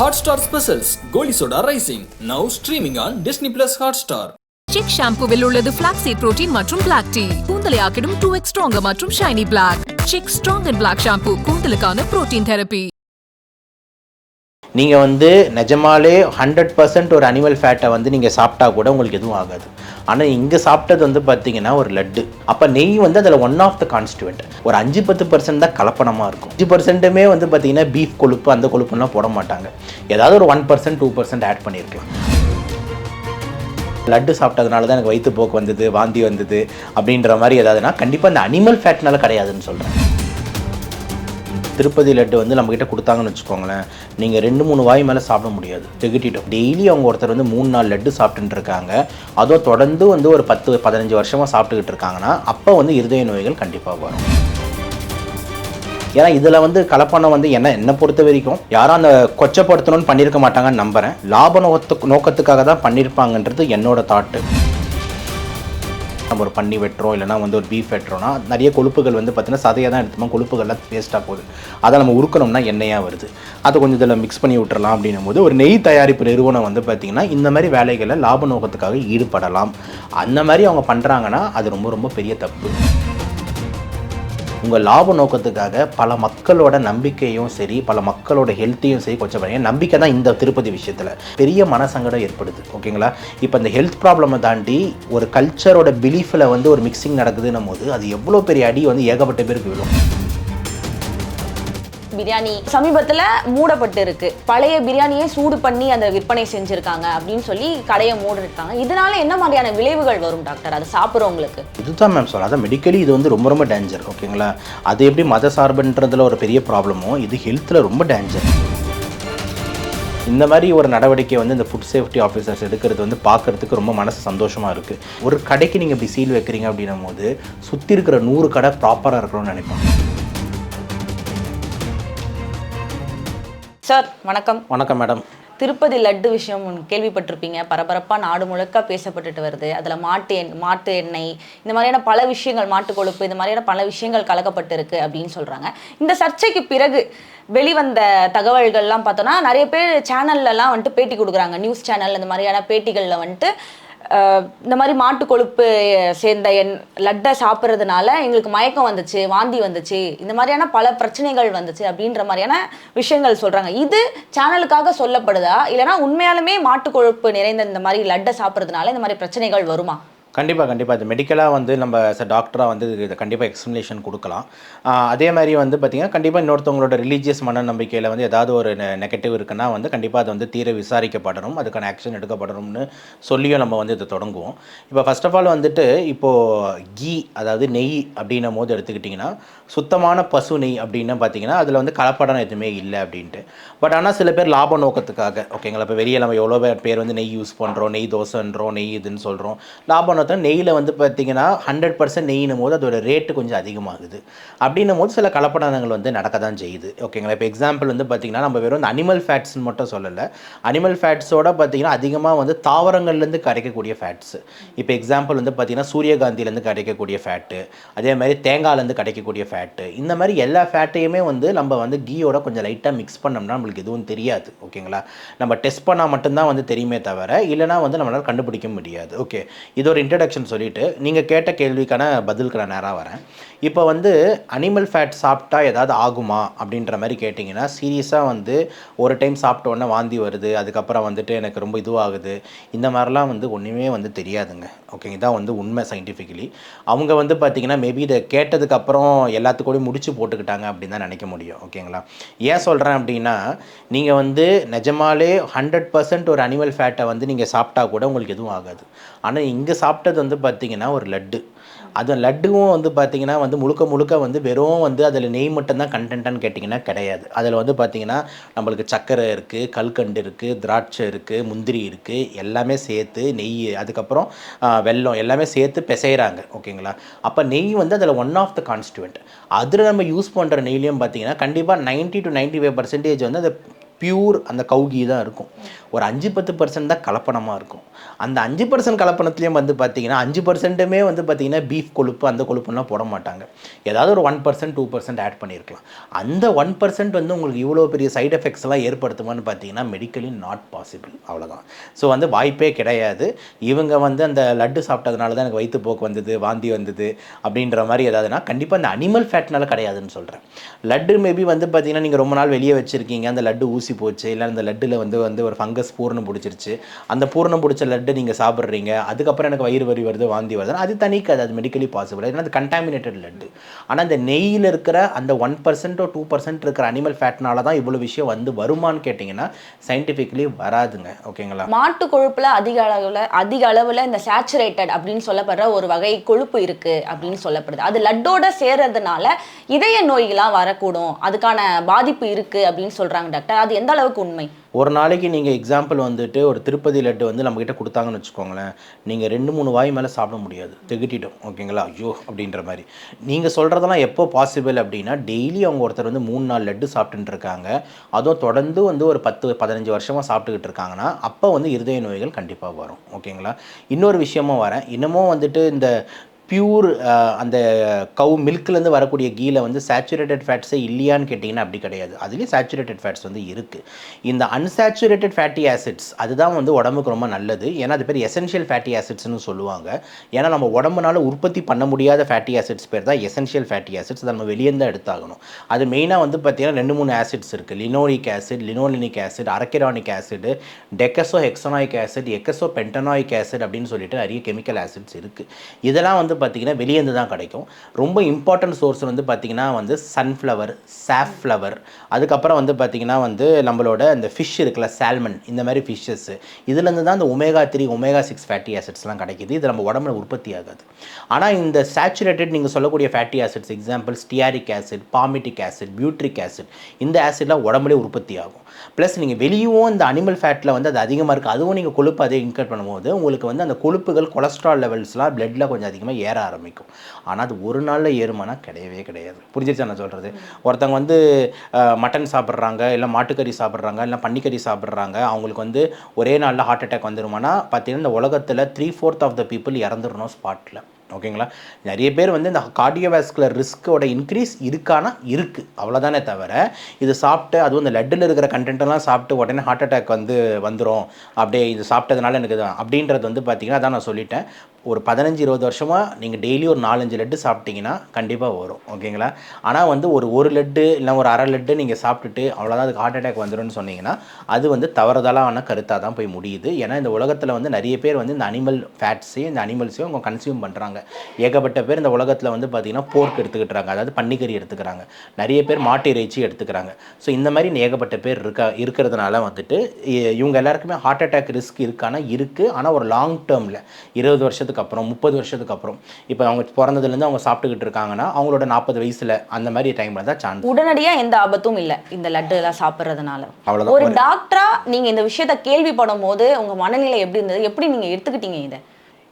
Hotstar Specials Goli Soda Rising. Now streaming on Disney Plus Hotstar. Chik ஷாம்புவில் உள்ளது flaxseed protein மற்றும் black tea கூந்தலை ஆக்கிடும் two X stronger மற்றும் shiny black Chik strong and black shampoo கூந்தலுக்கான protein therapy நீங்கள் வந்து நிஜமாலே hundred percent ஒரு animal ஃபேட்டை வந்து நீங்கள் சாப்பிட்டா கூட உங்களுக்கு எதுவும் ஆகாது. ஆனால் இங்கே சாப்பிட்டது வந்து பார்த்தீங்கன்னா ஒரு லட்டு. அப்போ நெய் வந்து அதில் ஒன் ஆஃப் த கான்ஸ்டுவெண்ட் ஒரு அஞ்சு பத்து பர்சன்ட் தான் கலப்பணமாக இருக்கும். அஞ்சு பர்சன்ட்டுமே வந்து பார்த்தீங்கன்னா பீஃப் கொழுப்பு அந்த கொழுப்புலாம் போட மாட்டாங்க. ஏதாவது ஒரு one percent two percent add பண்ணியிருக்கலாம் லட்டு சாப்பிட்டதுனால தான் எனக்கு வயிற்றுப்போக்கு வந்தது வாந்தி வந்தது அப்படின்ற மாதிரி ஏதாவதுனா கண்டிப்பாக அந்த அனிமல் ஃபேட்னால கிடையாதுன்னு சொல்கிறேன் திருப்பதி லட்டு வந்து நம்மக்கிட்ட கொடுத்தாங்கன்னு வச்சுக்கோங்களேன் நீங்கள் ரெண்டு மூணு வாய் மேலே சாப்பிட முடியாது. திகட்டிட்டோம். டெய்லி அவங்க ஒருத்தர் வந்து மூணு நாலு லட்டு சாப்பிட்டுட்டு இருக்காங்க. அதோ தொடர்ந்து வந்து ஒரு பத்து பதினஞ்சு வருஷமாக சாப்பிட்டுக்கிட்டு இருக்காங்கன்னா அப்போ வந்து இருதய நோய்கள் கண்டிப்பாக வரும். ஏன்னா இதில் வந்து கலப்பணம் வந்து என்ன என்னை பொறுத்த வரைக்கும் யாரும் அந்த கொச்சப்படுத்தணும்னு பண்ணியிருக்க மாட்டாங்கன்னு நம்புகிறேன் லாப நோக்கத்துக்கு நோக்கத்துக்காக தான் பண்ணியிருப்பாங்கன்றது என்னோட தாட்டு நம்ம ஒரு பண்ணி வெட்டுறோம் இல்லைனா வந்து ஒரு பீஃப் வெட்டுறோம்னா நிறைய கொழுப்புகள் வந்து பார்த்திங்கன்னா சதையாக தான் எடுத்துமா கொழுப்புகள்லாம் வேஸ்ட்டாக போகுது. அதை நம்ம உருக்கணும்னா எண்ணெயாக வருது. அதை கொஞ்சம் இதில் மிக்ஸ் பண்ணி விட்டுறலாம் அப்படின்னும் போது ஒரு நெய் தயாரிப்பு நிறுவனம் வந்து பார்த்திங்கன்னா இந்த மாதிரி வேலைகளை லாப நோக்கத்துக்காக ஈடுபடலாம். அந்த மாதிரி அவங்க பண்ணுறாங்கன்னா அது ரொம்ப ரொம்ப பெரிய தப்பு. உங்கள் லாப நோக்கத்துக்காக பல மக்களோட நம்பிக்கையும் சரி பல மக்களோட ஹெல்த்தையும் சரி கொஞ்சம் பண்ணி நம்பிக்கை தான் இந்த திருப்பதி விஷயத்தில். பெரிய மனசங்கடம் ஏற்படுது. ஓகேங்களா இப்போ இந்த ஹெல்த் ப்ராப்ளமை தாண்டி ஒரு கல்ச்சரோட பிலீஃபில் வந்து ஒரு மிக்சிங் நடக்குதுன்னும் போது அது எவ்வளோ பெரிய அடி வந்து ஏகப்பட்ட பேருக்கு விழும். பிரியாணி சமீபத்தில் மூடப்பட்டு இருக்கு பழைய பிரியாணியே சூடு பண்ணி அந்த விற்பனை செஞ்சிருக்காங்க அப்படின்னு சொல்லி கடையை மூடிருக்காங்க. இதனால என்ன மாதிரியான விளைவுகள் வரும் டாக்டர்? அதை சாப்பிட்றவங்களுக்கு இதுதான் மேம் சொல்ல அதான் மெடிக்கலி இது வந்து ரொம்ப ரொம்ப டேஞ்சர் ஓகேங்களா அது எப்படி மத சார்புன்றதுல ஒரு பெரிய ப்ராப்ளமோ இது ஹெல்த்தில் ரொம்ப டேஞ்சர் இந்த மாதிரி ஒரு நடவடிக்கை வந்து இந்த ஃபுட் சேஃப்டி ஆஃபீஸர்ஸ் எடுக்கிறது வந்து பார்க்கறதுக்கு ரொம்ப மனசு சந்தோஷமாக இருக்குது ஒரு கடைக்கு நீங்கள் இப்படி சீல் வைக்கிறீங்க அப்படின்னும் போது சுற்றி இருக்கிற நூறு கடை ப்ராப்பராக இருக்கணும்னு நினைப்பாங்க. சார் வணக்கம். வணக்கம் மேடம். திருப்பதி லட்டு விஷயம் கேள்விப்பட்டிருப்பீங்க. பரபரப்பா நாடு முழுக்க பேசப்பட்டுட்டு வருது. அதுல மாட்டு எண் மாட்டு எண்ணெய் இந்த மாதிரியான பல விஷயங்கள் மாட்டு கொழுப்பு இந்த மாதிரியான பல விஷயங்கள் கலக்கப்பட்டு இருக்கு அப்படின்னு சொல்றாங்க. இந்த சர்ச்சைக்கு பிறகு வெளிவந்த தகவல்கள்லாம் பார்த்தோன்னா நிறைய பேர் சேனல்லலாம் வந்துட்டு பேட்டி கொடுக்குறாங்க. நியூஸ் சேனல் இந்த மாதிரியான பேட்டிகளில் வந்துட்டு இந்த மாதிரி மாட்டு கொழுப்பு சேர்ந்த என் லட்டை சாப்பிட்றதுனால எங்களுக்கு மயக்கம் வந்துச்சு வாந்தி வந்துச்சு இந்த மாதிரியான பல பிரச்சனைகள் வந்துச்சு அப்படின்ற மாதிரியான விஷயங்கள் சொல்கிறாங்க இது சேனலுக்காக சொல்லப்படுதா? இல்லைன்னா உண்மையாலுமே மாட்டு கொழுப்பு நிறைந்த இந்த மாதிரி லட்டை சாப்பிட்றதுனால இந்த மாதிரி பிரச்சனைகள் வருமா? கண்டிப்பாக கண்டிப்பாக இது மெடிக்கலாக வந்து நம்ம டாக்டராக வந்து இதை கண்டிப்பாக எக்ஸ்ப்ளனேஷன் கொடுக்கலாம். அதே மாதிரி வந்து பார்த்திங்கன்னா கண்டிப்பாக இன்னொருத்தவங்களோட ரிலீஜியஸ் மன நம்பிக்கையில் வந்து ஏதாவது ஒரு நெகட்டிவ் இருக்குன்னா வந்து கண்டிப்பாக அது வந்து தீர விசாரிக்கப்படணும் அதுக்கான ஆக்ஷன் எடுக்கப்படணும்னு சொல்லியும் நம்ம வந்து இதை தொடங்குவோம். இப்போ ஃபர்ஸ்ட் ஆஃப் ஆல் வந்துட்டு இப்போது கீ அதாவது நெய் அப்படின்னும் போது எடுத்துக்கிட்டிங்கன்னா சுத்தமான பசு நெய் அப்படின்னு பார்த்தீங்கன்னா அதில் வந்து கலப்படம் எதுவுமே இல்லை அப்படின்ட்டு. பட் ஆனால் சில பேர் லாப நோக்கத்துக்காக ஓகேங்களா இப்போ வெளியே நம்ம எவ்வளோ பேர் பேர் வந்து நெய் யூஸ் பண்ணுறோம் நெய் தோசைன்றோம் நெய் இதுன்னு சொல்கிறோம் லாப நோக்கம் நெய்யில் வந்து பார்த்தீங்கன்னா ஹண்ட்ரட் பர்சன்ட் நெய்னும் போது அதோட ரேட்டு கொஞ்சம் அதிகமாகுது. அப்படின்னும் போது சில கலப்படங்கள் வந்து நடக்க தான் செய்யுது ஓகேங்களா இப்போ எக்ஸாம்பிள் வந்து பார்த்திங்கன்னா நம்ம வெறும் அனிமல் ஃபேட்ஸ்னு மட்டும் சொல்லலை. அனிமல் ஃபேட்ஸோட பார்த்திங்கன்னா அதிகமாக வந்து தாவரங்கள்லேருந்து கிடைக்கக்கூடிய ஃபேட்ஸ் இப்போ எக்ஸாம்பிள் வந்து பார்த்திங்கன்னா சூரியகாந்திலேருந்து கிடைக்கக்கூடிய ஃபேட்டு அதே மாதிரி தேங்காயிலேருந்து கிடைக்கக்கூடிய ஃபேட்டு இந்த மாதிரி எல்லா ஃபேட்டையுமே வந்து நம்ம வந்து கீயோட கொஞ்சம் லைட்டாக மிக்ஸ் பண்ணோம்னா நம்மளுக்கு எதுவும் தெரியாது. ஓகேங்களா நம்ம டெஸ்ட் பண்ணால் மட்டும்தான் வந்து தெரியுமே தவிர இல்லைனா வந்து நம்மளால் கண்டுபிடிக்க முடியாது. ஓகே இது ஒரு இன்ட்ரடக்ஷன் சொல்லிட்டு நீங்கள் கேட்ட கேள்விக்கான பதிலுக்கு நான் நேராக வரேன். இப்போ வந்து அனிமல் ஃபேட் சாப்பிட்டா ஏதாவது ஆகுமா அப்படின்ற மாதிரி கேட்டிங்கன்னா சீரியஸாக வந்து ஒரு டைம் சாப்பிட்ட உடனே வாந்தி வருது அதுக்கப்புறம் வந்துட்டு எனக்கு ரொம்ப இதுவாகுது. இந்த மாதிரிலாம் வந்து ஒன்றுமே வந்து தெரியாதுங்க. ஓகேங்க இதான் வந்து உண்மை சயின்டிஃபிக்கலி அவங்க வந்து பார்த்திங்கன்னா மேபி இதை கேட்டதுக்கப்புறம் எல்லாத்துக்கூடயும் முடிச்சு போட்டுக்கிட்டாங்க அப்படின்னு தான் நினைக்க முடியும். ஓகேங்களா ஏன் சொல்கிறேன் அப்படின்னா நீங்கள் வந்து நிஜமாலே ஹண்ட்ரட் பர்சன்ட் ஒரு அனிமல் ஃபேட்டை வந்து நீங்கள் சாப்பிட்டா கூட உங்களுக்கு எதுவும் ஆகாது. ஆனால் இங்கே சாப்பிட்டது வந்து பார்த்திங்கன்னா ஒரு லட்டு. அது லட்டுவும் வந்து பார்த்திங்கன்னா வந்து முழுக்க முழுக்க வந்து வெறும் வந்து அதில் நெய் மட்டும்தான் கண்டென்ட்டான்னு கேட்டிங்கன்னா கிடையாது. அதில் வந்து பார்த்திங்கன்னா நம்மளுக்கு சர்க்கரை இருக்குது கல்கண்டு இருக்குது திராட்சை இருக்குது முந்திரி இருக்குது எல்லாமே சேர்த்து நெய் அதுக்கப்புறம் வெல்லம் எல்லாமே சேர்த்து பிசைகிறாங்க ஓகேங்களா? அப்போ நெய் வந்து அதில் ஒன் ஆஃப் த கான்ஸ்டுவெண்ட் அதில் நம்ம யூஸ் பண்ணுற நெய்லையும் பார்த்தீங்கன்னா கண்டிப்பாக ninety to ninety five percentage வந்து அதை பியூர் அந்த கவுகி தான் இருக்கும். ஒரு அஞ்சு பத்து பர்சன்ட் தான் கலப்பணமாக இருக்கும். அந்த அஞ்சு பர்சன்ட் கலப்பணத்துலேயும் வந்து பார்த்தீங்கன்னா அஞ்சு பர்சன்ட்டுமே வந்து பார்த்திங்கன்னா பீஃப் கொழுப்பு அந்த கொழுப்புலாம் போட மாட்டாங்க. ஏதாவது ஒரு one percent two percent add பண்ணியிருக்கலாம் அந்த ஒன் பர்சன்ட் வந்து உங்களுக்கு இவ்வளோ பெரிய சைடு எஃபெக்ட்ஸ் எல்லாம் ஏற்படுத்துமான்னு பார்த்தீங்கன்னா மெடிக்கலி நாட் பாசிபிள் அவ்வளோதான் ஸோ வந்து வாய்ப்பே கிடையாது. இவங்க வந்து அந்த லட்டு சாப்பிட்டதுனால தான் எனக்கு வயிற்றுப்போக்கு வந்தது வாந்தி வந்தது அப்படின்ற மாதிரி ஏதாவதுனா கண்டிப்பாக அந்த அனிமல் ஃபேட்னால கிடையாதுன்னு சொல்கிறேன் லட்டு மேபி வந்து பார்த்திங்கன்னா நீங்கள் ரொம்ப நாள் வெளியே வச்சுருக்கீங்க. அந்த லட்டு ஊசி போச்சு இல்லை அந்த லட்டில் வந்து வந்து ஒரு ஃபங்கஸ் பூர்ணம் பிடிச்சிருச்சு. அந்த பூர்ணம் பிடிச்ச லட்டு நீங்கள் சாப்பிட்றீங்க அதுக்கப்புறம் எனக்கு வயிறு வரி வருது வாந்தி வருது. அது தனிக்காது அது மெடிக்கலி பாசிபிள் ஏன்னா அது கண்டாமினேட்டட் லட்டு. ஆனால் அந்த நெய்யில் இருக்கிற அந்த ஒன் பர்சன்ட்டோ டூ பர்சன்ட் இருக்கிற அனிமல் ஃபேட்னால தான் இவ்வளோ விஷயம் வந்து வருமான்னு கேட்டிங்கன்னா சயின்டிஃபிக்கலி வராதுங்க. ஓகேங்களா? மாட்டு கொழுப்பில் அதிக அளவில் அதிக அளவில் இந்த சேச்சுரேட்டட் அப்படின்னு சொல்லப்படுற ஒரு வகை கொழுப்பு இருக்குது அப்படின்னு சொல்லப்படுது. அது லட்டோட சேர்றதுனால இதய நோய்களாக வரக்கூடும். அதுக்கான பாதிப்பு இருக்குது அப்படின்னு சொல்கிறாங்க டாக்டர். அது எந்த அளவுக்கு உண்மை? ஒரு நாளைக்கு நீங்கள் எக்ஸாம்பிள் வந்துட்டு ஒரு திருப்பதி லட்டு வந்து நம்மக்கிட்ட கொடுத்தாங்கன்னு வச்சுக்கோங்களேன் நீங்கள் ரெண்டு மூணு வாய் மேலே சாப்பிட முடியாது. திகட்டிடும். ஓகேங்களா? ஐயோ! அப்படின்ற மாதிரி. நீங்கள் சொல்கிறதெல்லாம் எப்போ பாசிபிள் அப்படின்னா டெய்லி அவங்க ஒருத்தர் வந்து மூணு நாலு லட்டு சாப்பிட்டுட்டு இருக்காங்க. அதுவும் தொடர்ந்து வந்து ஒரு பத்து பதினஞ்சு வருஷமாக சாப்பிட்டுக்கிட்டு இருக்காங்கன்னா அப்போ வந்து இருதய நோய்கள் கண்டிப்பாக வரும். ஓகேங்களா? இன்னொரு விஷயமும் வரேன். இன்னமும் வந்துட்டு இந்த பியூர் uh, அந்த கவு மில்க்லேருந்து வரக்கூடிய கீல வந்து சேச்சுரேட்டட் ஃபேட்ஸே இல்லையான்னு கேட்டிங்கன்னா அப்படி கிடையாது. அதுலேயும் சேச்சுரேட்டட் ஃபேட்ஸ் வந்து இருக்குது இந்த அன்சாச்சுரேட்டட் ஃபேட்டி ஆசிட்ஸ் அதுதான் வந்து உடம்புக்கு ரொம்ப நல்லது. ஏன்னா அது பேர் எசென்ஷியல் ஃபேட்டி ஆசிட்ஸ்னு சொல்லுவாங்க. ஏன்னா நம்ம உடம்புனால உற்பத்தி பண்ண முடியாத ஃபேட்டி ஆசிட்ஸ் பேர் தான் எசென்ஷியல் ஃபேட்டி ஆசிட்ஸ் அதை நம்ம வெளியே தான் எடுத்தாகணும். அது மெயினாக வந்து பார்த்திங்கன்னா ரெண்டு மூணு ஆசிட்ஸ் இருக்குது linoleic acid linolenic acid arachidonic acid docosahexaenoic acid eicosapentaenoic acid அப்படின்னு சொல்லிட்டு நிறைய கெமிக்கல் ஆசிட்ஸ் இருக்குது இதெல்லாம் வந்து பார்த்தீங்கன்னா வெளியேந்து தான் கிடைக்கும். ரொம்ப இம்பார்ட்டன்ட் சோர்ஸ் வந்து பார்த்தீங்கன்னா வந்து சன்ஃப்ளவர் சாஃப்ளவர் அதுக்கப்புறம் வந்து பார்த்தீங்கன்னா வந்து நம்மளோட இந்த ஃபிஷ் இருக்குல்ல சால்மன் இந்த மாதிரி ஃபிஷ்ஷஸ் இதுலேருந்து தான் இந்த omega three omega six fatty ஆசிட்ஸ்லாம் கிடைக்கிது. இது நம்ம உடம்புல உற்பத்தி ஆகாது. ஆனால் இந்த சேச்சுரேட்டட் நீங்கள் சொல்லக்கூடிய fatty acids example stearic acid palmitic acid butyric acid இந்த ஆசிட்லாம் உடம்புலே உற்பத்தி ஆகும். ப்ளஸ் நீங்கள் வெளியும் இந்த அனிமல் ஃபேட்டில் வந்து அது அதிகமாக இருக்குது அதுவும் நீங்கள் கொழுப்பு அதை இன்கட் பண்ணும்போது உங்களுக்கு வந்து அந்த கொழுப்புகள் கொலஸ்ட்ரால் லெவல்ஸ்லாம் பிளட்டில் கொஞ்சம் அதிகமாக ஏற ஆரம்பிக்கும். ஆனால் அது ஒரு நாளில் ஏறுமானா கிடையவே கிடையாது. புரிஞ்சிருச்சா நான் சொல்கிறது ஒருத்தவங்க வந்து மட்டன் சாப்பிட்றாங்க இல்லை மாட்டுக்கறி சாப்பிட்றாங்க இல்லை பன்னிக்கறி சாப்பிட்றாங்க. அவங்களுக்கு வந்து ஒரே நாளில் ஹார்ட் அட்டாக் வந்துருமானா பார்த்தீங்கன்னா இந்த உலகத்தில் three fourth of the people இறந்துடணும் ஸ்பாட்டில் ஓகேங்களா? நிறைய பேர் வந்து இந்த கார்டியோவாஸ்குலர் ரிஸ்க்கோட இன்க்ரீஸ் இருக்கானா? இருக்குது அவ்வளோதானே தவிர இது சாப்பிட்டு அதுவும் இந்த லட்டில் இருக்கிற கண்டென்ட்டெல்லாம் சாப்பிட்டு உடனே ஹார்ட் அட்டாக் வந்து வந்துடும் அப்படியே இது சாப்பிட்டதுனால எனக்கு அப்படின்றது வந்து பார்த்திங்கன்னா அதான் நான் சொல்லிட்டேன். ஒரு பதினஞ்சு இருபது வருஷமாக நீங்கள் டெய்லி ஒரு நாலஞ்சு லட்டு சாப்பிட்டீங்கன்னா கண்டிப்பாக வரும். ஓகேங்களா? ஆனால் வந்து ஒரு ஒரு லட்டு இல்லை ஒரு அரை லட்டு நீங்கள் சாப்பிட்டுட்டு அவ்வளோதான் அதுக்கு ஹார்ட் அட்டாக் வந்துடும்னு சொன்னீங்கன்னா அது வந்து தவறுதலான கருத்தாக தான் போய் முடியுது. ஏன்னா இந்த உலகத்தில் வந்து நிறைய பேர் வந்து இந்த அனிமல் ஃபேட்ஸையும் இந்த அனிமல்ஸையும் அவங்க கன்சியூம் பண்ணுறாங்க ஏகப்பட்ட பேர் இந்த உலகத்தில் வந்து பார்த்திங்கன்னா போர்க் எடுத்துக்கிட்டுறாங்க. அதாவது பன்னிக்கறி எடுத்துக்கிறாங்க. நிறைய பேர் மாட்டு இறைச்சி எடுத்துக்கிறாங்க. ஸோ இந்த மாதிரி ஏகப்பட்ட பேர் இருக்கா இருக்கிறதுனால வந்துட்டு இ- இவங்க எல்லாருக்குமே ஹார்ட் அட்டாக் ரிஸ்க் இருக்கானா? இருக்குது ஆனால் ஒரு லாங் டேர்மில் இருபது வருஷத்துக்கு அப்புறம் முப்பது வருஷத்துக்கு அப்புறம் இப்போ அவங்க பிறந்ததுலேருந்து அவங்க சாப்பிட்டுக்கிட்டு இருக்காங்கன்னா அவங்களோட நாற்பது வயசில் அந்த மாதிரி டைமில் தான் சான்ஸ் உடனடியா எந்த ஆபத்தும் இல்ல. இந்த லட்டு எல்லாம் சாப்பிட்றதுனால. அவ்வளவுதான். ஒரு டாக்டரா நீங்க இந்த விஷயத்த கேள்விப்படும் போது உங்க மனநிலை எப்படி இருந்தது? எப்படி நீங்க எடுத்துக்கிட்டீங்க இதை?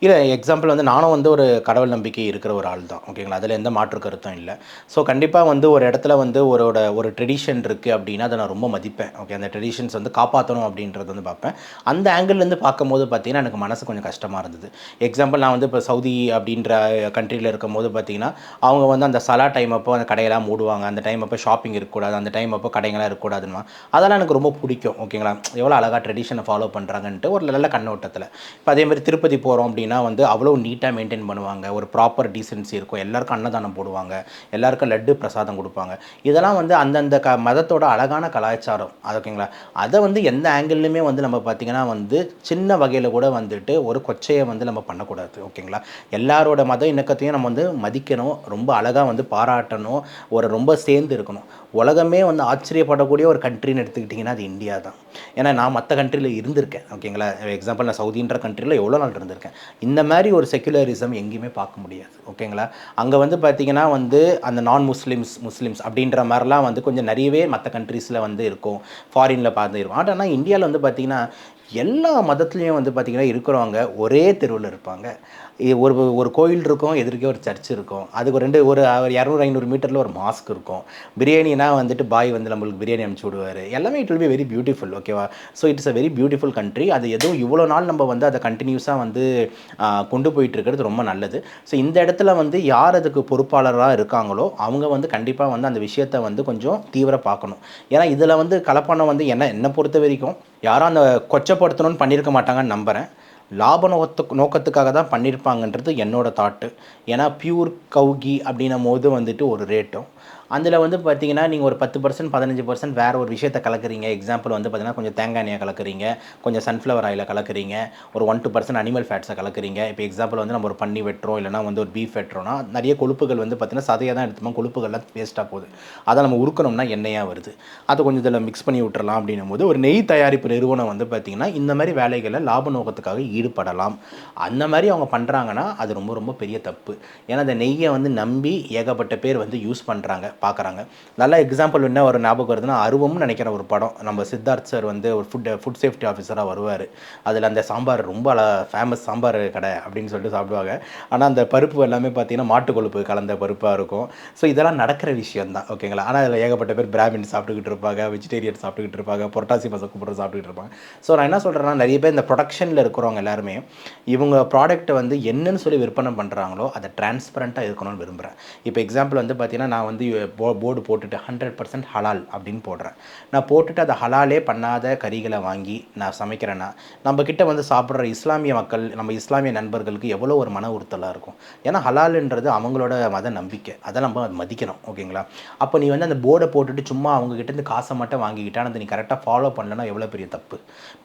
இல்லை எக்ஸாம்பிள் வந்து நானும் வந்து ஒரு கடவுள் நம்பிக்கை இருக்கிற ஒரு ஆள் தான் ஓகேங்களா அதில் எந்த மாற்று கருத்தும் இல்லை. ஸோ கண்டிப்பாக வந்து ஒரு இடத்துல வந்து ஒரு ஒரு ட்ரெடிஷன் இருக்குது அப்படின்னா அதை நான் ரொம்ப மதிப்பேன் ஓகே அந்த ட்ரெடிஷன்ஸ் வந்து காப்பாற்றணும் அப்படின்றது வந்து பார்ப்பேன். அந்த ஆங்கிள்லேருந்து பார்க்கும்போது பார்த்தீங்கன்னா எனக்கு மனசு கொஞ்சம் கஷ்டமாக இருந்தது. எக்ஸாம்பிள் நான் வந்து இப்போ சவுதி அப்படின்ற கண்ட்ரியில் இருக்கும் போது பார்த்தீங்கன்னா அவங்க வந்து அந்த சலா டைம் அப்போ அந்த கடையெல்லாம் மூடுவாங்க. அந்த டைம் அப்போ ஷாப்பிங் இருக்கக்கூடாது. அந்த டைம் அப்போ கடைங்களாம் இருக்கக்கூடாதுன்னு அதெல்லாம் எனக்கு ரொம்ப பிடிக்கும் ஓகேங்களா எவ்வளோ அழகாக ட்ரெடிஷனை ஃபாலோ பண்ணுறாங்கன்ட்டு ஒரு நல்ல கண்ணோட்டத்தில். இப்போ அதே மாதிரி திருப்பதி போகிறோம் அப்படின்னு வந்து அவ்வளோ நீட்டாக மெயின்டைன் பண்ணுவாங்க. ஒரு ப்ராப்பர் டீசென்சி இருக்கும். எல்லாருக்கும் அன்னதானம் போடுவாங்க. எல்லாருக்கும் லட்டு பிரசாதம் கொடுப்பாங்க. இதெல்லாம் வந்து அந்தந்த க மதத்தோட அழகான கலாச்சாரம். அது ஓகேங்களா அதை வந்து எந்த ஆங்கிள்லையுமே வந்து நம்ம பார்த்திங்கன்னா வந்து சின்ன வகையில் கூட வந்துட்டு ஒரு கொச்சையை வந்து நம்ம பண்ணக்கூடாது. ஓகேங்களா? எல்லாரோட மத இணக்கத்தையும் நம்ம வந்து மதிக்கணும். ரொம்ப அழகாக வந்து பாராட்டணும். ஒரு ரொம்ப சேர்ந்து இருக்கணும். உலகமே வந்து ஆச்சரியப்படக்கூடிய ஒரு கண்ட்ரின்னு எடுத்துக்கிட்டிங்கன்னா அது இந்தியா தான். ஏன்னா நான் மற்ற கண்ட்ரியில் இருந்திருக்கேன். ஓகேங்களா எக்ஸாம்பிள் நான் சவுதின்ற கண்ட்ரியில் எவ்வளோ நாள் இருந்திருக்கேன். இந்த மாதிரி ஒரு செக்குலரிசம் எங்கேயுமே பார்க்க முடியாது. ஓகேங்களா அங்கே வந்து பார்த்திங்கன்னா வந்து அந்த நான் முஸ்லீம்ஸ் முஸ்லீம்ஸ் அப்படின்ற மாதிரிலாம் வந்து கொஞ்சம் நிறையவே மற்ற கண்ட்ரீஸில் வந்து இருக்கும். ஃபாரினில் பார்த்து இருக்கும். ஆனால் இந்தியாவில் வந்து பார்த்திங்கன்னா எல்லா மதத்துலேயும் வந்து பார்த்திங்கன்னா இருக்கிறவங்க ஒரே தெருவில் இருப்பாங்க. ஒரு ஒரு கோயில் இருக்கும் எதிர்க்கே ஒரு சர்ச் இருக்கும். அதுக்கு ரெண்டு ஒரு இரநூறு ஐநூறு மீட்டரில் ஒரு மாஸ்க் இருக்கும். பிரியாணினா வந்துட்டு பாய் வந்து நம்மளுக்கு பிரியாணி அனுப்பிச்சி விடுவார். எல்லாமே it will be very beautiful ஓகேவா so it's a very beautiful country அது எதுவும் இவ்வளோ நாள் நம்ம வந்து அதை கண்டினியூஸாக வந்து கொண்டு போயிட்டு இருக்கிறது ரொம்ப நல்லது. ஸோ இந்த இடத்துல வந்து யார் அதுக்கு பொறுப்பாளராக இருக்காங்களோ அவங்க வந்து கண்டிப்பாக வந்து அந்த விஷயத்தை வந்து கொஞ்சம் தீவிர பார்க்கணும். ஏன்னா இதில் வந்து கலப்பணம் வந்து என்ன என்னை பொறுத்த வரைக்கும் யாரும் அந்த கொச்சப்படுத்தணும்னு பண்ணியிருக்க மாட்டாங்கன்னு நம்புகிறேன் லாப நோக்கத்து நோக்கத்துக்காக தான் பண்ணியிருப்பாங்கன்றது என்னோடய தாட்டு ஏன்னா பியூர் கவுகி அப்படின்னும் போது வந்துட்டு ஒரு ரேட்டும் அதில் வந்து பார்த்தீங்கன்னா நீங்கள் ஒரு பத்து பர்சன்ட் பதினஞ்சு பர்சன்ட் வேறு ஒரு விஷயத்தை கலக்குறீங்க. எக்ஸாம்பிள் வந்து பார்த்தீங்கன்னா கொஞ்சம் தேங்காய் எண்ணெயை கலக்குறீங்க. கொஞ்சம் சன்ஃப்ளவர் ஆயிலை கலக்குறீங்க. ஒரு ஒன் டூ பர்சன்ட் அனிமல் ஃபேட்ஸை கலக்குறீங்க. இப்போ எக்ஸாம்பிள் வந்து நம்ம ஒரு பண்ணி வெட்டுறோம் இல்லைனா வந்து ஒரு பீஃப் வெட்டுறோம்னா நிறைய கொழுப்புகள் வந்து பார்த்திங்கன்னா சதையாக தான் எடுத்துமா கொழுப்புகள்லாம் வேஸ்ட்டாக போகுது. அதை நம்ம உருக்கணும்னா எண்ணெயாக வருது. அதை கொஞ்சம் இதில் மிக்ஸ் பண்ணி விட்டுறலாம் அப்படின்னும் போது ஒரு நெய் தயாரிப்பு நிறுவனம் வந்து பார்த்திங்கன்னா இந்த மாதிரி வேலைகளை லாப நோக்கத்துக்காக ஈடுபடலாம். அந்த மாதிரி அவங்க பண்ணுறாங்கன்னா அது ரொம்ப ரொம்ப பெரிய தப்பு. ஏன்னா அந்த நெய்யை வந்து நம்பி ஏகப்பட்ட பேர் வந்து யூஸ் பண்ணுறாங்க பார்க்குறாங்க. நல்ல எக்ஸாம்பிள் என்ன ஒரு ஞாபகம் வருதுன்னா அருவம்னு நினைக்கிற ஒரு படம். நம்ம சித்தார்த் சார் வந்து ஒரு ஃபுட் ஃபுட் சேஃப்டி ஆஃபீஸராக வருவார். அதில் அந்த சாம்பார் ரொம்ப ஃபேமஸ் சாம்பார் கடை அப்படின்னு சொல்லிட்டு சாப்பிடுவாங்க. ஆனால் அந்த பருப்பு எல்லாமே பார்த்தீங்கன்னா மாட்டு கொழுப்பு கலந்த பருப்பாக இருக்கும். ஸோ இதெல்லாம் நடக்கிற விஷயம் தான் ஓகேங்களா ஆனால் அதில் ஏகப்பட்ட பேர் பிராமின் சாப்பிட்டுக்கிட்டு இருப்பாங்க வெஜிடேரியன் சாப்பிட்டுக்கிட்டு இருப்பாங்க புரட்டாசி பசங்க கூப்பிட்ற சாப்பிட்டுக்கிட்டு இருப்பாங்க. ஸோ நான் என்ன சொல்கிறேன்னா நிறைய பேர் இந்த ப்ரொடக்ஷனில் இருக்கிறவங்க எல்லாருமே இவங்க ப்ராடக்ட்டை வந்து என்னன்னு சொல்லி விற்பனை பண்ணுறாங்களோ அதை டிரான்ஸ்பரண்ட்டாக இருக்கணும்னு விரும்புகிறேன் இப்போ எக்ஸாம்பிள் வந்து பார்த்தீங்கன்னா நான் வந்து போர்டு போட்டுட்டு ஹண்ட்ரட் பர்சன்ட் ஹலால் அப்படின்னு போடுறேன். நான் போட்டுட்டு அதை ஹலாலே பண்ணாத கறிகளை வாங்கி நான் சமைக்கிறேன்னா நம்ம கிட்ட வந்து சாப்பிட்ற இஸ்லாமிய மக்கள் நம்ம இஸ்லாமிய நண்பர்களுக்கு எவ்வளோ ஒரு மன உறுத்தலாக இருக்கும். ஏன்னா ஹலாலுன்றது அவங்களோட மத நம்பிக்கை. அதை நம்ம மதிக்கணும் ஓகேங்களா? அப்போ நீ வந்து அந்த போர்டை போட்டுட்டு சும்மா அவங்ககிட்ட இருந்து காசை மட்டும் வாங்கிக்கிட்டான் அதை நீ கரெக்டாக ஃபாலோ பண்ணலன்னா எவ்வளோ பெரிய தப்பு?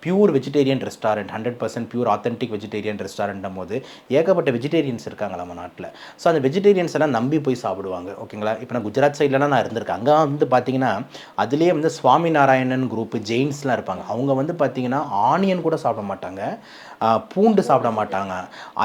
Pure vegetarian restaurant hundred percent pure authentic vegetarian ரெஸ்டாரண்ட்டும் போது ஏகப்பட்ட வெஜிடேரியன்ஸ் இருக்காங்க நம்ம நாட்டில். ஸோ அந்த வெஜிடேரியன்ஸ் எல்லாம் நம்பி போய் சாப்பிடுவாங்க ஓகேங்களா? இப்போ நான் குஜராத் சைட்லலாம் நான் இருந்திருக்கேன். அங்கே வந்து பார்த்தீங்கன்னா அதுலேயே வந்து சுவாமி நாராயணன் குரூப்பு ஜெயின்ஸ்லாம் இருப்பாங்க. அவங்க வந்து பார்த்தீங்கன்னா ஆனியன் கூட சாப்பிட மாட்டாங்க. பூண்டு சாப்பிட மாட்டாங்க.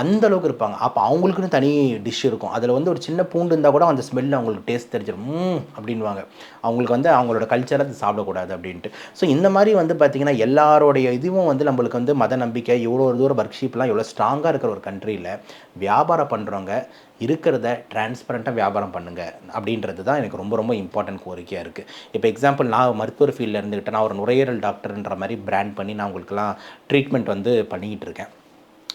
அந்த அளவுக்கு இருப்பாங்க. அப்போ அவங்களுக்குன்னு தனி டிஷ் இருக்கும். அதில் வந்து ஒரு சின்ன பூண்டு இருந்தால் கூட அந்த ஸ்மெல் அவங்களுக்கு டேஸ்ட் தெரிஞ்சிடும் அப்படின்வாங்க அவங்களுக்கு வந்து அவங்களோட கல்ச்சரை அது சாப்பிடக்கூடாது அப்படின்ட்டு. ஸோ இந்த மாதிரி வந்து பார்த்திங்கன்னா எல்லாரோடைய இதுவும் வந்து நம்மளுக்கு வந்து மத நம்பிக்கை இவ்வளோ தூரம் ஒர்க்ஷீப்லாம் எவ்வளோ ஸ்ட்ராங்காக இருக்கிற ஒரு கண்ட்ரியில் வியாபாரம் பண்ணுறவங்க இருக்கிறத டிரான்ஸ்பரண்ட்டாக வியாபாரம் பண்ணுங்கள் அப்படின்றது தான் எனக்கு ரொம்ப ரொம்ப இம்பார்ட்டன்ட் கோரிக்கையாக இருக்குது இப்போ எக்ஸாம்பிள் நான் மருத்துவர் ஃபீல்டில் இருந்துக்கிட்டு நான் ஒரு நுரையீரல் டாக்டர்ன்ற மாதிரி பிராண்ட் பண்ணி நான் உங்களுக்குலாம் ட்ரீட்மெண்ட் வந்து பண்ணிக்கிட்டு இருக்கேன்.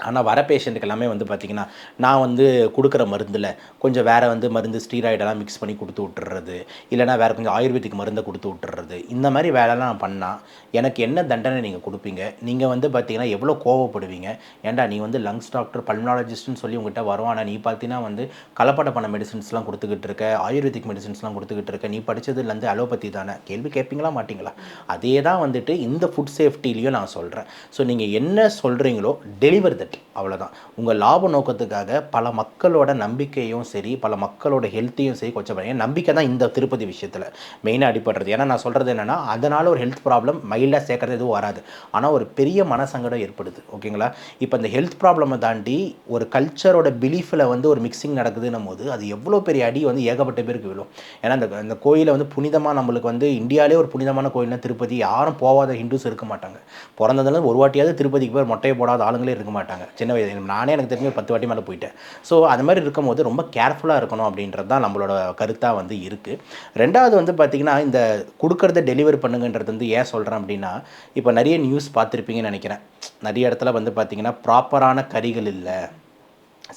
ஆனால் வர பேஷண்ட்டுக்கு எல்லாமே வந்து பார்த்திங்கன்னா நான் வந்து கொடுக்குற மருந்தில் கொஞ்சம் வேறு வந்து மருந்து ஸ்டீராய்டெல்லாம் மிக்ஸ் பண்ணி கொடுத்து விட்டுறது இல்லைனா வேறு கொஞ்சம் ஆயுர்வேதிக் மருந்தை கொடுத்து விட்டுறது இந்த மாதிரி வேலைலாம் நான் பண்ணால் எனக்கு என்ன தண்டனை நீங்கள் கொடுப்பீங்க? நீங்கள் வந்து பார்த்தீங்கன்னா எவ்வளோ கோவப்படுவீங்க? ஏன்டா நீ வந்து லங்ஸ் டாக்டர் பல்மனாலஜிஸ்ட்னு சொல்லி உங்ககிட்ட வருவானா. நீ பார்த்தீங்கன்னா வந்து கலப்பட பண்ண மெடிசின்ஸ்லாம் கொடுத்துக்கிட்டு இருக்க ஆயுர்வேதிக் மெடிசின்ஸ்லாம் கொடுத்துக்கிட்டு இருக்க நீ படித்ததுலேருந்து அலோபதி தானே? கேள்வி கேட்பீங்களா மாட்டிங்களா? அதே தான் வந்துட்டு இந்த ஃபுட் சேஃப்டிலையும் நான் சொல்கிறேன் ஸோ நீங்கள் என்ன சொல்கிறீங்களோ டெலிவர் தட் அவ்வளோதான் உங்கள் லாப நோக்கத்துக்காக பல மக்களோட நம்பிக்கையும் சரி பல மக்களோட ஹெல்த்தையும் சரி கொச்சம் பண்ணி நம்பிக்கை தான் இந்த திருப்பதி விஷயத்தில் மெயினாக அடிப்படுறது ஏன்னா நான் சொல்கிறது என்னென்னா அதனால் ஒரு ஹெல்த் ப்ராப்ளம் மைல்டாக சேர்க்கறது எதுவும் வராது. ஆனால் ஒரு பெரிய மனசங்கடம் ஏற்படுது. ஓகேங்களா? இப்போ இந்த ஹெல்த் ப்ராப்ளமை தாண்டி ஒரு கல்ச்சரோட பிலீஃபில் வந்து ஒரு மிக்சிங் நடக்குதுன்னும் போது அது எவ்வளோ பெரிய அடி வந்து ஏகப்பட்ட பேருக்கு விழும். ஏன்னா இந்த இந்த கோயிலை வந்து புனிதமாக நம்மளுக்கு வந்து இந்தியாவிலே ஒரு புனிதமான கோயில்னா திருப்பதி யாரும் போகாத ஹிந்துஸ் இருக்க மாட்டாங்க. பிறந்ததுனால ஒரு வாட்டியாவது திருப்பதிக்கு போய் மொட்டையை போடாத ஆளுங்களே இருக்க மாட்டாங்க. சின்ன வயது நானே எனக்கு தெரிஞ்சு பத்து வாட்டி மேலே போயிட்டேன். ஸோ அது மாதிரி இருக்கும்போது ரொம்ப கேர்ஃபுல்லாக இருக்கணும் அப்படின்றது தான் நம்மளோட கருத்தாக வந்து இருக்குது ரெண்டாவது வந்து பார்த்திங்கன்னா இந்த கொடுக்கறத டெலிவரி பண்ணுங்கன்றது வந்து ஏன் சொல்கிறேன் அப்படின்னா இப்போ நிறைய நியூஸ் பார்த்துருப்பீங்கன்னு நினைக்கிறேன். நிறைய இடத்துல வந்து பார்த்திங்கன்னா ப்ராப்பரான கறிகள் இல்லை.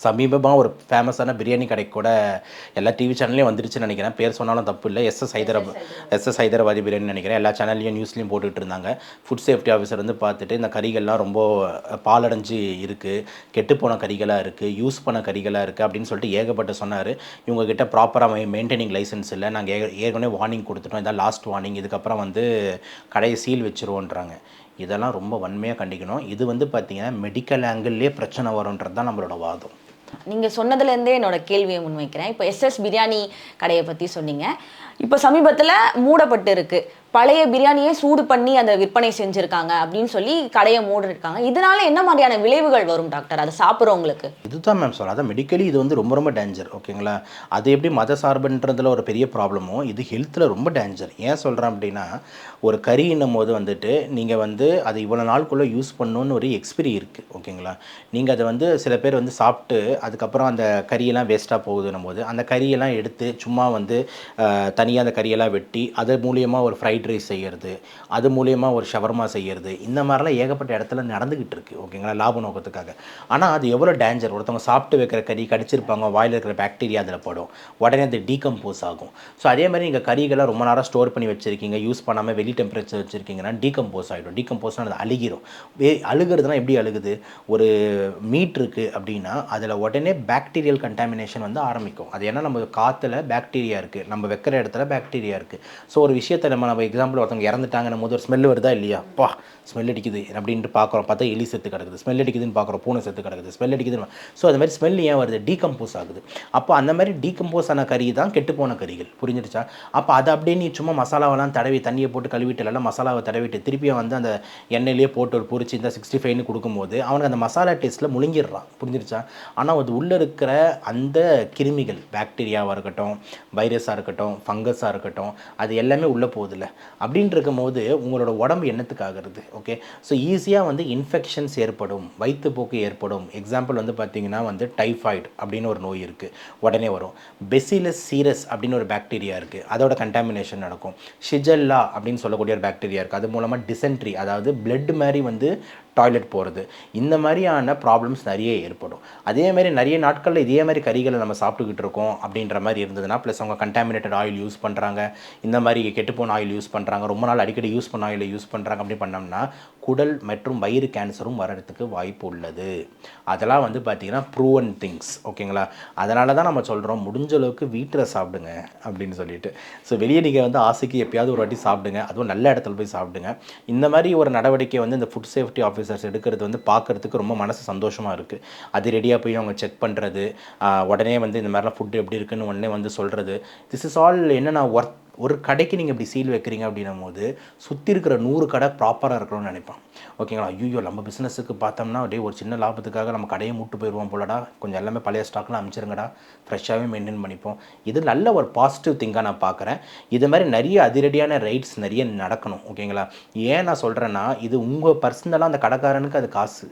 சமீபமாக ஒரு ஃபேமஸான பிரியாணி கடைக்கு கூட எல்லா டிவி சேனல்லையும் வந்துருச்சுன்னு நினைக்கிறேன். பேர் சொன்னாலும் தப்பு இல்லை. S S Hyderabad. S S Hyderabadi biryani நினைக்கிறேன். எல்லா சேனல்லையும் நியூஸ்லையும் போட்டுட்டு இருந்தாங்க. ஃபுட் சேஃப்டி ஆஃபீஸர் வந்து பார்த்துட்டு இந்த கறிகள்லாம் ரொம்ப பாலடைஞ்சு இருக்குது கெட்டுப்போன கறிகளாக இருக்குது யூஸ் பண்ண கறிகளாக இருக்குது அப்படின்னு சொல்லிட்டு ஏகப்பட்ட சொன்னார். இவங்ககிட்ட ப்ராப்பராக மெயின்டைனிங் லைசன்ஸ் இல்லை. நாங்கள் ஏ ஏற்கனவே வார்னிங் கொடுத்துட்டோம். இதான் லாஸ்ட் வார்னிங் இதுக்கப்புறம் வந்து கடையை சீல் வச்சுருவோன்றாங்க. இதெல்லாம் ரொம்ப வன்மையாக கண்டிக்கணும். இது வந்து பார்த்திங்கன்னா மெடிக்கல் ஆங்கிள்லேயே பிரச்சனை வரும்ன்றது தான் நம்மளோட வாதம். நீங்க சொன்னதுலேருந்தே என்னோட கேள்வியை முன்வைக்கிறேன். இப்போ எஸ்எஸ் பிரியாணி கடையை பத்தி சொன்னீங்க. இப்போ சமீபத்துல மூடப்பட்டு இருக்கு பழைய பிரியாணியே சூடு பண்ணி அந்த விற்பனை செஞ்சுருக்காங்க அப்படின்னு சொல்லி கடையை மூடிருக்காங்க. இதனால என்ன மாதிரியான விளைவுகள் வரும் டாக்டர்? அதை சாப்பிட்றவங்களுக்கு. இதுதான் மேம் சொல்ல அதான் மெடிக்கலி இது வந்து ரொம்ப ரொம்ப டேஞ்சர் ஓகேங்களா அது எப்படி மத சார்புன்றதுல ஒரு பெரிய ப்ராப்ளமோ இது ஹெல்த்தில் ரொம்ப டேஞ்சர் ஏன் சொல்கிறேன் அப்படின்னா ஒரு கறின்னும் போது வந்துட்டு நீங்கள் வந்து அதை இவ்வளோ நாளுக்குள்ளே யூஸ் பண்ணணுன்னு ஒரு எக்ஸ்பிரி இருக்குது ஓகேங்களா நீங்கள் அதை வந்து சில பேர் வந்து சாப்பிட்டு அதுக்கப்புறம் அந்த கறியெல்லாம் வேஸ்ட்டாக போகுதுன்னும் போது அந்த கறியெல்லாம் எடுத்து சும்மா வந்து தனியாக அந்த கறியெல்லாம் வெட்டி அது மூலியமாக ஒரு ஃப்ரை ஃப்ரைட் ரைஸ் செய்கிறது அது மூலியமாக ஒரு ஷவர்மா செய்கிறது இந்த மாதிரிலாம் ஏகப்பட்ட இடத்துல நடந்துக்கிட்டு இருக்குது ஓகேங்களா? லாப நோக்கத்துக்காக. ஆனால் அது எவ்வளோ டேஞ்சர் ஒருத்தவங்க சாப்பிட்டு வைக்கிற கறி கடிச்சிருப்பாங்க வாயில் இருக்கிற பாக்டீரியா அதில் படும். உடனே அது டீகம்போஸ் ஆகும். ஸோ அதே மாதிரி நீங்கள் கறிகளை ரொம்ப நேரம் ஸ்டோர் பண்ணி வச்சுருக்கீங்க யூஸ் பண்ணாமல் வெளி டெம்பரேச்சர் வச்சுருக்கீங்கன்னா டீகம்போஸ் ஆகிடும் டீகம்போஸ்னால் அது அழுகிரும். வே அழுகிறதுனா எப்படி அழுகுது? ஒரு மீட் இருக்குது அப்படின்னா அதில் உடனே பாக்டீரியல் கண்டாமினேஷன் வந்து ஆரம்பிக்கும். அது ஏன்னா நம்ம காற்றுல பாக்டீரியா இருக்குது நம்ம வைக்கிற இடத்துல பாக்டீரியா இருக்குது ஸோ ஒரு விஷயத்தை நம்ம நம்ம எக்ஸாம்பிள் ஒருத்தவங்க இறந்துட்டாங்கன்னும் போது ஒரு ஸ்மெல் வருதா இல்லையா? பா ஸ்மெல் அடிக்குது அப்படின்ட்டு பார்க்குறோம். பார்த்தா எலி செத்து கிடக்குது. ஸ்மெல் அடிக்குதுன்னு பார்க்குறோம். பூனை செத்து கிடக்குது. ஸ்மெல் அடிக்குதுன்னு ஸோ அது மாதிரி ஸ்மெல் ஏன் வருது? டீகம்போஸ் ஆகுது. அப்போ அந்த மாதிரி டீகம்போஸ் ஆன கறி தான் கெட்டுப்போன கறிகள். புரிஞ்சிருச்சா அப்போ அதை அப்படியே நீ சும்மா மசாலாவெல்லாம் தடவி தண்ணியை போட்டு கழுவிட்டு எல்லாம் மசாலாவை தடவிட்டு திருப்பியும் வந்து அந்த எண்ணெயிலேயே போட்டு ஒரு பொரிச்சு இந்த சிக்ஸ்டி ஃபைவ்னு கொடுக்கும்போது அவனுக்கு அந்த மசாலா டேஸ்ட்டில் முழுங்கிடுறான். புரிஞ்சிருச்சா ஆனால் அது உள்ளே இருக்கிற அந்த கிருமிகள் பாக்டீரியாவாக இருக்கட்டும் வைரஸாக இருக்கட்டும் ஃபங்கஸாக இருக்கட்டும் அது எல்லாமே உள்ளே போகுதில்ல. அப்படின்னு இருக்கும்போது உங்களோட உடம்பு என்னத்துக்கு ஆகிறது? ஓகே? ஸோ ஈஸியாக வந்து இன்ஃபெக்ஷன்ஸ் ஏற்படும் வயிற்றுப்போக்கு ஏற்படும். எக்ஸாம்பிள் வந்து பார்த்தீங்கன்னா வந்து டைஃபாய்டு அப்படின்னு ஒரு நோய் இருக்குது உடனே வரும். பெசிலஸ் சீரஸ் அப்படின்னு ஒரு பாக்டீரியா இருக்குது அதோட கண்டாமினேஷன் நடக்கும். ஷிஜல்லா அப்படின்னு சொல்லக்கூடிய ஒரு பாக்டீரியா இருக்குது அது மூலமாக டிசென்ட்ரி அதாவது பிளட் மாதிரி வந்து டாய்லெட் போகிறது இந்த மாதிரியான ப்ராப்ளம்ஸ் நிறைய ஏற்படும். அதே மாதிரி நிறைய நாட்களில் இதே மாதிரி கறிகளை நம்ம சாப்பிட்டுக்கிட்டு இருக்கோம் அப்படின்ற மாதிரி இருந்ததுன்னா ப்ளஸ் அவங்க கண்டாமினேட்டட் ஆயில் யூஸ் பண்ணுறாங்க இந்த மாதிரி கெட்டுப்போன ஆயில் யூஸ் பண்ணுறாங்க ரொம்ப நாள் அடிக்கடி யூஸ் பண்ண ஆயிலை யூஸ் பண்ணுறாங்க அப்படி பண்ணோம்னா குடல் மற்றும் வயிறு கேன்சரும் வர்றதுக்கு வாய்ப்பு உள்ளது. அதெல்லாம் வந்து பார்த்திங்கன்னா ப்ரூவன் திங்ஸ் ஓகேங்களா அதனால தான் நம்ம சொல்கிறோம் முடிஞ்ச அளவுக்கு வீட்டில் சாப்பிடுங்க அப்படின்னு சொல்லிட்டு. ஸோ வெளியே நீங்கள் வந்து ஆசைக்கு எப்பயாவது ஒரு வாட்டி சாப்பிடுங்க. அதுவும் நல்ல இடத்துல போய் சாப்பிடுங்க. இந்த மாதிரி ஒரு நடவடிக்கை வந்து இந்த ஃபுட் சேஃப்டி ஆஃபீஸர்ஸ் எடுக்கிறது வந்து பார்க்குறதுக்கு ரொம்ப மனசு சந்தோஷமாக இருக்குது அது ரெடியாக போய் அவங்க செக் பண்ணுறது உடனே வந்து இந்த மாதிரிலாம் ஃபுட்டு எப்படி இருக்குன்னு உடனே வந்து சொல்கிறது திஸ் இஸ் ஆல் என்னென்னா ஒர்க் ஒரு கடைக்கு நீங்கள் இப்படி சீல் வைக்கிறீங்க அப்படின்னும் போது சுற்றி இருக்கிற நூறு கடை ப்ராப்பராக இருக்கணும்னு நினைப்பான். ஓகேங்களா ஐயோ நம்ம பிஸ்னஸுக்கு பார்த்தோம்னா அப்படியே ஒரு சின்ன லாபத்துக்காக நம்ம கடையை மூட்டு போயிடுவோம் போலடா. கொஞ்சம் எல்லாமே பழைய ஸ்டாக்லாம் அமைச்சிருங்கடா. ஃப்ரெஷ்ஷாகவே மெயின்டைன் பண்ணிப்போம். இது நல்ல ஒரு பாசிட்டிவ் திங்காக நான் பார்க்குறேன். இது மாதிரி நிறைய அதிரடியான ரைட்ஸ் நிறைய நடக்கணும். ஓகேங்களா ஏன் நான் சொல்கிறேன்னா இது உங்கள் பர்சனலாக அந்த கடைக்காரனுக்கு அது காசு.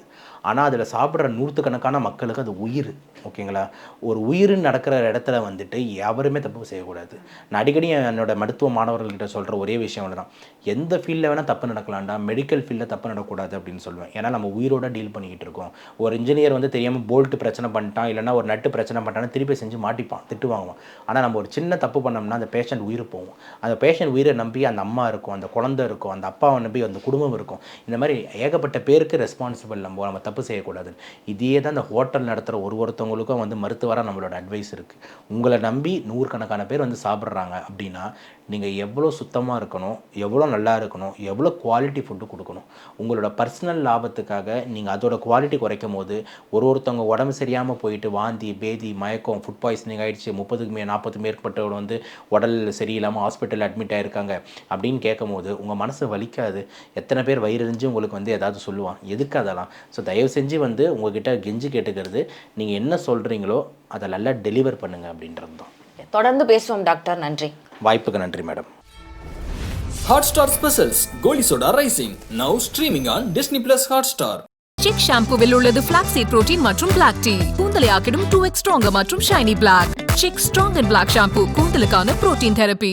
ஆனால் அதில் சாப்பிட்ற நூற்றுக்கணக்கான மக்களுக்கு அது உயிர் ஓகேங்களா? ஒரு உயிர் நடக்கிற இடத்துல வந்துட்டு எவருமே தப்பு செய்யக்கூடாது. நான் அடிக்கடி என்னோடய மருத்துவ மாணவர்கள்கிட்ட சொல்கிற ஒரே விஷயம் தான் எந்த ஃபீல்டில் வேணால் தப்பு நடக்கலாம்டா மெடிக்கல் ஃபீல்டில் தப்பு நடக்கக்கூடாது அப்படின்னு சொல்லுவேன் ஏன்னா நம்ம உயிரோட டீல் பண்ணிக்கிட்டு இருக்கோம். ஒரு இன்ஜினியர் வந்து தெரியாமல் போல்ட்டு பிரச்சனை பண்ணிட்டான் இல்லைனா ஒரு நட்டு பிரச்சனை பண்ணிட்டான்னு திருப்பி செஞ்சு மாட்டிப்பான் திட்டு வாங்குவான். ஆனால் நம்ம ஒரு சின்ன தப்பு பண்ணோம்னா அந்த பேஷண்ட் உயிர் போகும். அந்த பேஷண்ட் உயிரை நம்பி அந்த அம்மா இருக்கும் அந்த குழந்தை இருக்கும் அந்த அப்பாவை நம்பி அந்த குடும்பம் இருக்கும். இந்த மாதிரி ஏகப்பட்ட பேருக்கு ரெஸ்பான்சிபிள் நம்ம நம்ம தப்பு தப்பு செய்யக்கூடாது இதே தான் இந்த ஹோட்டல் நடத்துகிற ஒரு ஒருத்தவங்களுக்கும் வந்து மருத்துவராக நம்மளோட அட்வைஸ் இருக்குது உங்களை நம்பி நூறுக்கணக்கான பேர் வந்து சாப்பிட்றாங்க அப்படின்னா நீங்கள் எவ்வளோ சுத்தமாக இருக்கணும் எவ்வளோ நல்லா இருக்கணும் எவ்வளோ குவாலிட்டி ஃபுட்டு கொடுக்கணும். உங்களோட பர்சனல் லாபத்துக்காக நீங்கள் அதோட குவாலிட்டி குறைக்கும் போது ஒரு ஒருத்தவங்க உடம்பு சரியாமல் போயிட்டு வாந்தி பேதி மயக்கம் ஃபுட் பாய்சனிங் ஆகிடுச்சு முப்பதுக்கு மே நாற்பது மேற்பட்டவங்க வந்து உடல் சரியில்லாமல் ஹாஸ்பிட்டலில் அட்மிட் ஆகிருக்காங்க அப்படின்னு கேட்கும் போது உங்கள் மனசு வலிக்காது. எத்தனை பேர் வயிறறிஞ்சு உங்களுக்கு வந்து ஏதாவது சொல்லுவான் எதுக்கு அதெல்லாம்? ஸோ தயவு செஞ்சு வந்து உங்ககிட்ட கெஞ்சி கேட்டுக்கிறது. நீங்கள் என்ன சொல்கிறீங்களோ அதை நல்லா டெலிவர் பண்ணுங்கள் அப்படின்றது தான். தொடர்ந்து பேசுவோம் டாக்டர். நன்றி. வாய்ப்புக்கு நன்றி madam. Hotstar Specials Goli Soda Rising. Now streaming on Disney Plus Hotstar. Chik ஷாம்புவில் உள்ளது flaxseed புரோட்டீன் மற்றும் பிளாக் டீ கூந்தலை ஆக்கிடும் டூ எக்ஸ் ஸ்ட்ராங்கர் மற்றும் shiny black Chik strong and black shampoo கூந்தலுக்கான protein therapy